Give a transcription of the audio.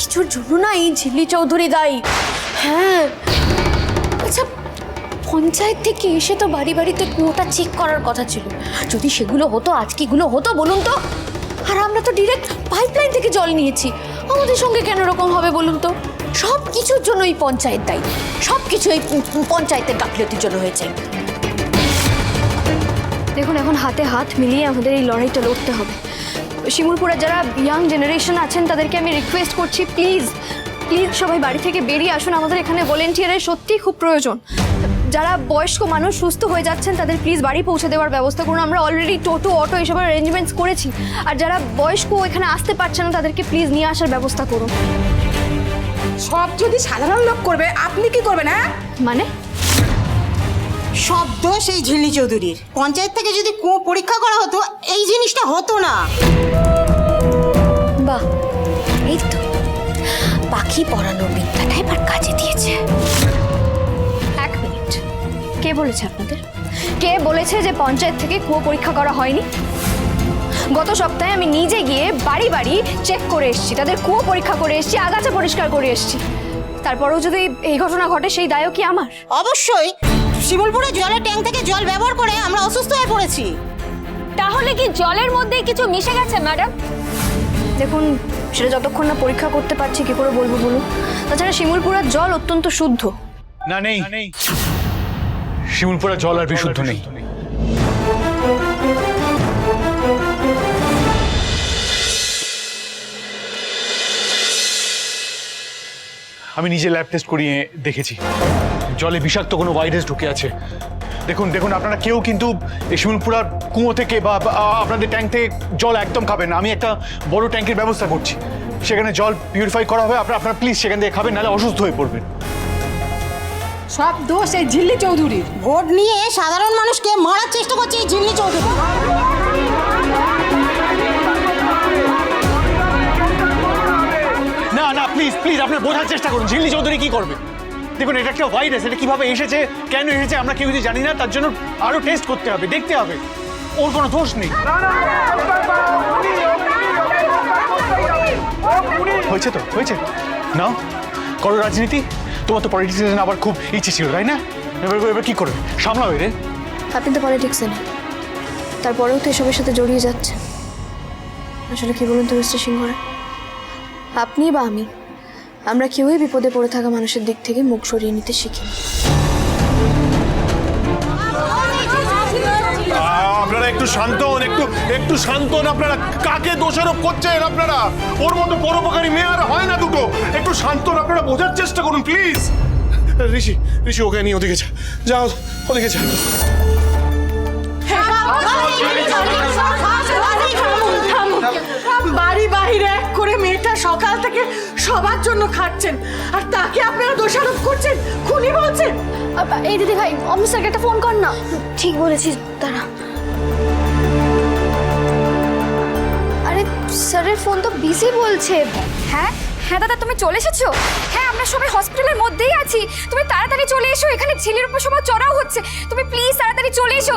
কিছুর জন্য না এই ঝিল্লি চৌধুরী দায়ী হ্যাঁ। আচ্ছা পঞ্চায়েত থেকে এসে তো বাড়ি বাড়িতে কুয়োটা চেক করার কথা ছিল। যদি সেগুলো হতো আজকেগুলো হতো বলুন তো? আর আমরা তো ডিরেক্ট পাইপলাইন থেকে জল নিয়েছি। আমাদের সঙ্গে কেন এরকম হবে বলুন তো? সব কিছুর জন্য এই পঞ্চায়েত দায়ী। সব কিছু এই পঞ্চায়েতের গাফিলতির জন্য হয়েছে। দেখুন, এখন হাতে হাত মিলিয়ে আমাদের এই লড়াইটা লড়তে হবে। শিমুলপুরের যারা ইয়াং জেনারেশন আছেন তাদেরকে আমি রিকোয়েস্ট করছি প্লিজ প্লিজ সবাই বাড়ি থেকে বেরিয়ে আসুন। আমাদের এখানে ভলেন্টিয়ারের সত্যিই খুব প্রয়োজন। যারা বয়স্ক মানুষ সুস্থ হয়ে যাচ্ছেন তাদের প্লিজ বাড়ি পৌঁছে দেওয়ার ব্যবস্থা করুন। আমরা অলরেডি টোটো অটো এসবের অ্যারেঞ্জমেন্টস করেছি। আর যারা বয়স্ক এখানে আসতে পারছে না তাদেরকে প্লিজ নিয়ে আসার ব্যবস্থা করুন। সব যদি সাধারণ লোক করবে আপনি কি করবেন হ্যাঁ? মানে? সব দোষ এই ঝিল্লি চৌধুরীর। পঞ্চায়েত থেকে যদি কুয়ো পরীক্ষা করা হতো এই জিনিসটা হতো না। বাহ এই তো। পাখি পড়ানোর বিদ্যাটা এবার কাজে দিয়েছে। এক মিনিট। কে বলেছে আপনাদের? কে বলেছে যে পঞ্চায়েত থেকে কুয়ো পরীক্ষা করা হয়নি? গত সপ্তাহে আমি নিজে গিয়ে বাড়ি বাড়ি চেক করে এসেছি। তাদের কুয়ো পরীক্ষা করে এসেছি আগাছা পরিষ্কার করে এসেছি। তারপরেও যদি এই ঘটনা ঘটে সেই দায়ও কি আমার? অবশ্যই। শিমুলপুরে জলের ট্যাঙ্ক থেকে জল ব্যবহার করে আমরা অসুস্থ হয়ে পড়েছি। তাহলে কি জলের মধ্যে কিছু মিশে গেছে ম্যাডাম? দেখুন সেটা যতক্ষণ না পরীক্ষা করতে পারছি কি করে বলব বলুন? তাছাড়া শিমুলপুরার জল অত্যন্ত শুদ্ধ। না নেই। শিমুলপুরের জল আর বিশুদ্ধ নেই। আমি নিজে ল্যাব টেস্ট করিয়ে দেখেছি। জলে বিষাক্ত কোনো ভাইরাস ঢুকে আছে। দেখুন দেখুন আপনারা কেউ কিন্তু এই শিমুলপুরার কুয়ো থেকে বা আপনাদের ট্যাঙ্ক থেকে জল একদম খাবেন না। আমি একটা বড় ট্যাঙ্কের ব্যবস্থা করছি। সেখানে জল পিউরিফাই করা হবে আপনারা আপনারা প্লিজ সেখান থেকে খাবেন নাহলে অসুস্থ হয়ে পড়বেন। সব দোষ এই ঝিল্লি চৌধুরীর। ভোট নিয়ে সাধারণ মানুষকে মারার চেষ্টা করছে এই ঝিল্লি চৌধুরী। প্লিজ আপনি বোঝার চেষ্টা করুন, ঝিল্লি চৌধুরী কি করবে? দেখুন, এটা একটা ভাইরাস এটা কীভাবে এসেছে, কেন এসেছে, আমরা কেউ যদি জানি না, তার জন্য আরও টেস্ট করতে হবে, দেখতে হবে। ওর কোনো দোষ নেই। হয়েছে তো, হয়েছে। নাও, করো রাজনীতি। তোমার তো পলিটিক্সে আবার খুব ইচ্ছে ছিল, তাই না? এবার এবার কি করবে? সামলাও রে আপনি তো পলিটিক্সে নেই। তারপরেও তো এসবের সাথে জড়িয়ে যাচ্ছে। আসলে কি বলুন তো, মিস্টার সিংহরা? আপনি বা আমি? আমরা কেউই বিপদে পড়ে থাকা মানুষের দিক থেকে মুখ সরিয়ে নিতে শিখি আপনারা একটু শান্ত হন একটু একটু শান্ত হন আপনারা কাকে দোষারোপ করছেন আপনারা ওর মতো পরোপকারী মেয়ে আর হয় না দুটো একটু শান্ত হন আপনারা বোঝার চেষ্টা করুন প্লিজ ঋষি ঋষি ওকে নিয়ে ওদিকে যা যাও ওদিকে যা সবার জন্য খাচ্ছেন। আর তাকে আপনারা দোষারোপ করছেন খুনি বলছেন। এই দিদি ভাই অমিত স্যারকে একটা ফোন কর না। ঠিক বলেছিস তারা আরে স্যারের ফোন তো বিজি বলছে। হ্যাঁ? হ্যাঁ দাদা তুমি চলে এসেছ? হ্যাঁ আমরা সবাই হসপিটালের মধ্যেই আছি। তুমি তাড়াতাড়ি চলে এসো এখানে ছেলের উপর সবার চড়াও হচ্ছে। তুমি প্লিজ তাড়াতাড়ি চলে এসো।